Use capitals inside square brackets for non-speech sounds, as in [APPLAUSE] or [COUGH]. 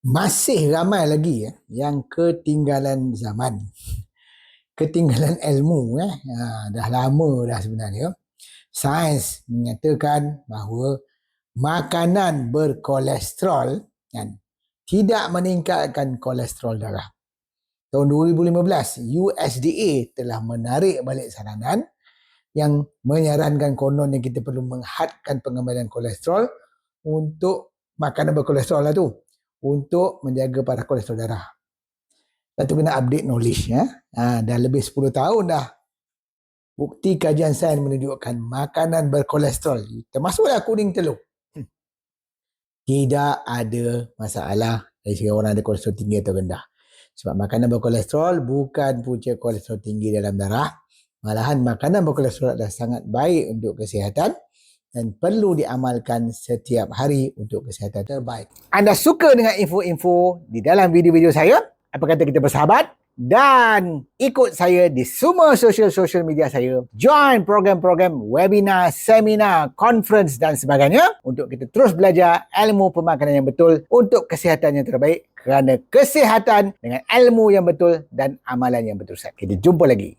masih ramai lagi ya, yang ketinggalan zaman. [LAUGHS] Ketinggalan ilmu eh. Ha, dah lama dah sebenarnya. Sains menyatakan bahawa makanan berkolesterol kan, tidak meningkatkan kolesterol darah. Tahun 2015, USDA telah menarik balik saranan yang menyarankan kononnya kita perlu menghadkan pengambilan kolesterol untuk makanan berkolesterol lah tu untuk menjaga parah kolesterol darah. Dan tu kena update knowledge ya. Ha, dah lebih 10 tahun dah. Bukti kajian sains menunjukkan makanan berkolesterol termasuklah kuning telur. Hmm. Tidak ada masalah dari segi orang ada kolesterol tinggi atau rendah. Sebab makanan berkolesterol bukan punca kolesterol tinggi dalam darah. Malahan makanan berkolesterol adalah sangat baik untuk kesihatan dan perlu diamalkan setiap hari untuk kesihatan terbaik. Anda suka dengan info-info di dalam video-video saya? Apa kata kita bersahabat? Dan ikut saya di semua sosial-sosial media saya. Join program-program webinar, seminar, conference dan sebagainya untuk kita terus belajar ilmu pemakanan yang betul untuk kesihatan yang terbaik kerana kesihatan dengan ilmu yang betul dan amalan yang betul. Kita jumpa lagi.